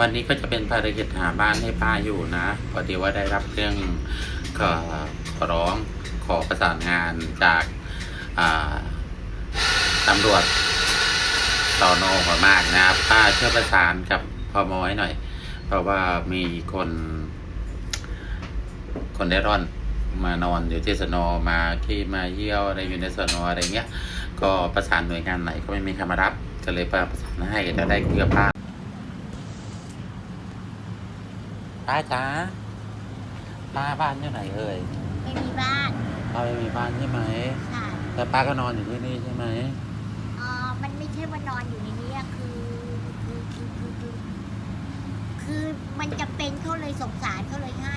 วันนี้ก็จะเป็นภารกิจหาบ้านให้ป้าอยู่นะพอดีว่าได้รับเรื่องขอขอร้องขอประสานงานจากตำรวจตอนอหัวมากนะป้าช่วยประสานกับพมให้หน่อย เพราะว่ามีคน คนได้ร่อนมานอนอยู่ที่สนมาที่มาเยี่ยวอะไรอยู่ในสนอะไรเงี้ย ก็ประสานหน่วยงานไหนก็ไม่มีใครมารับ ก็เลยประสานให้จะได้คุยกับป้า ป้าจ๋าป้าบ้านอยู่ไหนเอ่ยไม่มีบ้านป้าไม่มีบ้านใช่ไหม ค่ะแต่ป้าก็นอนอยู่ที่นี่ใช่ไหมเออมันไม่ใช่ว่านอนอยู่ในนี้อะคือคือคือคือคือคือมันจะเป็นเขาเลยสงสารเขาเลยให้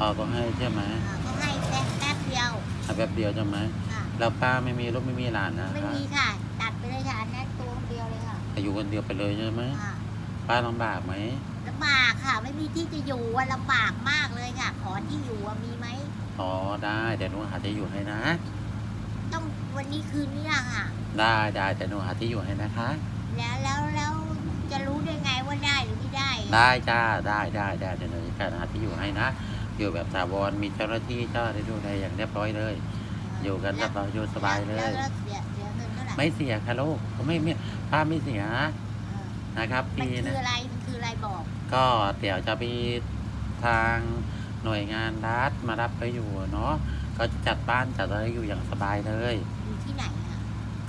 อ๋อก็ให้ใช่ไหมอ่าเขาให้แป๊บแป๊บเดียวเอาแป๊บเดียวใช่ไหมค่ะ แล้วป้าไม่มีลูกไม่มีหลานนะไม่คะมีค่ะ ตัดไปเลยค่ะอันนั้นตัวคนเดียวเลยค่ะอยู่คนเดียวไปเลยใช่ไหมค่ะ ป้าลำบากไหมลำบากค่ะ ไม่มีที่จะอยู่อะลำบากมากเลยค่ะ ขอที่อยู่อะมีไหม อ๋อได้เดี๋ยวหนูหาที่อยู่ให้นะ ต้องวันนี้คืนนี้อะค่ะ ได้ได้แต่หนูหาที่อยู่ให้นะคะ แล้วแล้วแล้วจะรู้ได้ไงว่าได้หรือไม่ได้ได้จ้าได้ได้ได้เดี๋ยวหนูจะหาที่อยู่ให้นะ อยู่แบบถาวรมีเจ้าหน้าที่เจ้าได้ดูแลอย่างเรียบร้อยเลย อยู่กันสบายอยู่สบายเลแล้วย แล้วเสียเสียเงินเท่าไหร่ไม่เสียค่ะลูกไม่ไม่ป้าไม่เสียเออ นะครับมันปีคืนะออะไรมันคืออะไรบอก ก็เดี๋ยวจะมีทางหน่วยงานรัฐมารับไปอยู่เนาะก็จะจัดบ้านจัดอะไรอยู่อย่างสบายเลย อยู่ที่ไหนอะ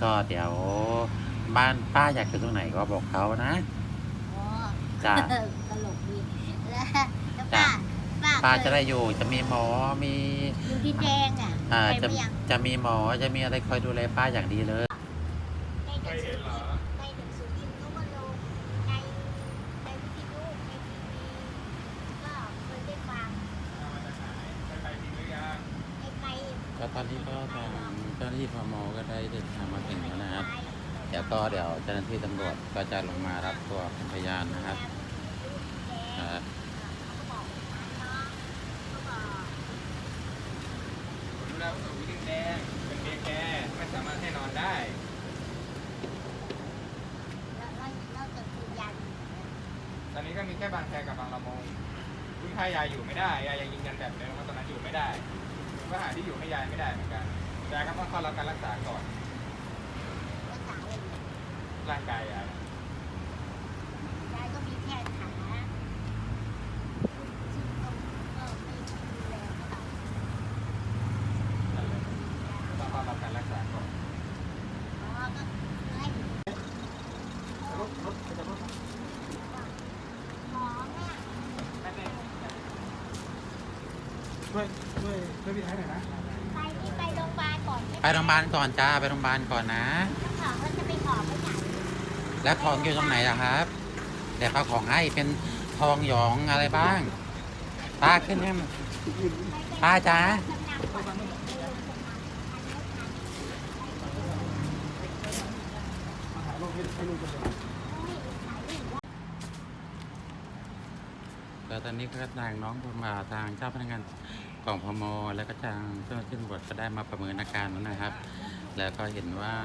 ก็เดี๋ยวบ้านป้าอยากอยู่ตรงไหนก็บอกเขานะอ๋อจ้ะตลกดีแล้วแล้วจ้ะ ป้าป้าเคยจะได้อยู่จะมีหมอมีอยู่ดินแดงอะอ่าไปจะไม่ยังจะมีหมอจะมีอะไรคอยดูแลป้าอย่างดีเลยในหนังสือพิมพ์ในหนังสือพิมพ์เขาก็ลงในในวิทยุในทีวีก็เคยได้ฟังไอ้ไกล ก็ต อนนี้ก็ทางเจ้าหน้าที่พมก็ได้เดินทางมาถึงแล้วนะครับเดี๋ยวก็เดี๋ยวเจ้าหน้าที่ตำรวจก็จะลงมารับตัวเป็นพยานนะครับอ่าดูแลผู้สูงอายุแดงเป็นเด็กแกไม่สามารถให้นอนได้ตอนนี้ก็มีแค่บางแคกับบางละมงคุณถ้ายายอยู่ไม่ได้ยายยังยืนยันแบบเดิมว่าตอนนั้นอยู่ไม่ได้ ก็หาที่อยู่ให้ยายไม่ได้เหมือนกันยายก็ต้องเข้ารับการรักษาก่อน ร่างกายยายก็มีแค่ขาซึ่งก็ก็ไม่ดูแลเท่าไหร่ นั่นเลยต้องเข้ารับการรักษาก่อน อ๋อก็คือให้ รถรถจะรถ หมอเนี่ย ช่วยช่วยช่วยพี่ท้ายหน่อยนะไปนี่ไปโรงพยาบาลก่อนไปโรงพยาบาลก่อนจ้าไปโรงพยาบาลก่อนนะแล้วหมอเขาจะไปขอไปไหนแล้วทองอยู่ตรงไหนอะครับ เดี๋ยวเขาของให้เป็นทองหยองอะไรบ้างป้าขึ้นให้มาป้าจ๋าจำนำก่อนเออจำนำอันนี้อัน ให้ลูกให้ลูกจะ แล้วตอนนี้ก็ทางน้องผมมาทางเจ้าพนักงานกองพมแล้วก็ทางเจ้าหน้าที่ตำรวจก็ได้มาประเมินอาการแล้วนะครับ แล้วก็เห็นว่า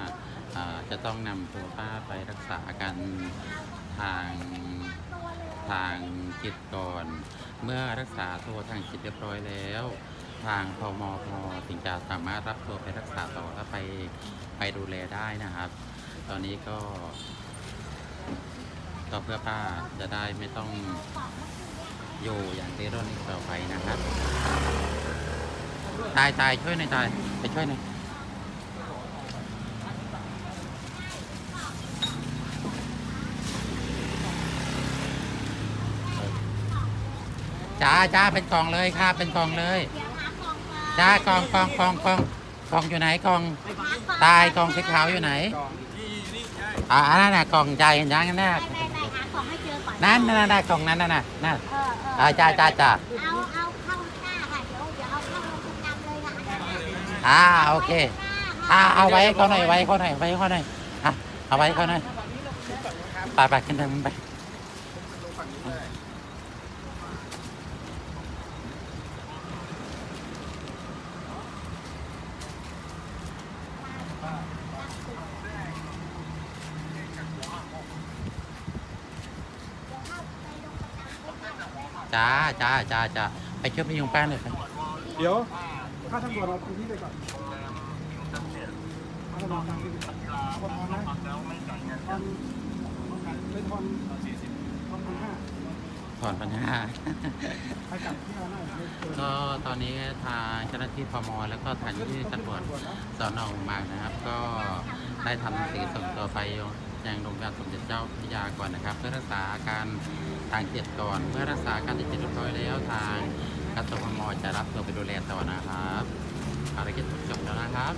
จะต้องนำตัวป้าไปรักษากันทางทางจิตก่อน เมื่อรักษาตัวทางจิตเรียบร้อยแล้ว ทางพมพถึงจะสามารถรับตัวไปรักษาต่อและไปไปดูแลได้นะครับ ตอนนี้ก็ก็เพื่อป้าจะได้ไม่ต้อง อยู่อย่างเร่ร่อนอีกต่อไปนะครับตายตายช่วยหน่อยตายไปช่วยหน่อยจ้าจ้าเป็นกล่องเลยค่ะเป็นกล่องเลยจ้ากล่องกล่องกล่องกล่องกล่องอยู่ไหนกล่องหากองตายกล่องสีขาวอยู่ไหนอ่านนั้นน่ะกล่องใจเห็นยังนั่นน่ะ นนั่นนั่นนั่นกล่องนั้นน่ะน่ะนั่นเออเอออ่าจ้าจ้าจ้าเอาเอาเข้าหน้าค่ะเดี๋ยวเดี๋ยวเอาเข้าโรงจำนำเลยค่ะอันนั้นน่ะอ่าโอเคข้าอ่าหน้าค่ะเอาไว้ให้เขาหน่อยไว้ให้เขาหน่อยไว้ให้เขาหน่อยอะเอาไว้ให้เขาหน่อยไปไปขึ้นทางนั้นไป ลงฝั่งนี้เลย จ้าจ้าจ้าจ้าไปช่วยพยุงป้าหน่อยครับเดี๋ยวค่าทางด่วนเอาตรงนี้ไปก่อนค่าทางด่วนทางนี้คนทอนนะทอนเป็นทอนสี่สิบทอนพันห้าถอนปัญหาใครกลับที่เราหน้าเลยเออก็ตอนนี้ทางเจ้าหน้าที่พมแล้วก็ทางที่ตำรวจสอนอมากนะครับ ก็ได้ทำหนังสือส่งตัวไปยังโรงพยาบาลสมเด็จเจ้าพระยาก่อนนะครับ เพื่อรักษาอาการ ทางเจ็ดก่อน เมื่อรักษากาการจิตเรียบร้อยแล้วทางกสพมจะรับตัวไปดูแลต่อนะครับภารกิจจบแล้วนะครับ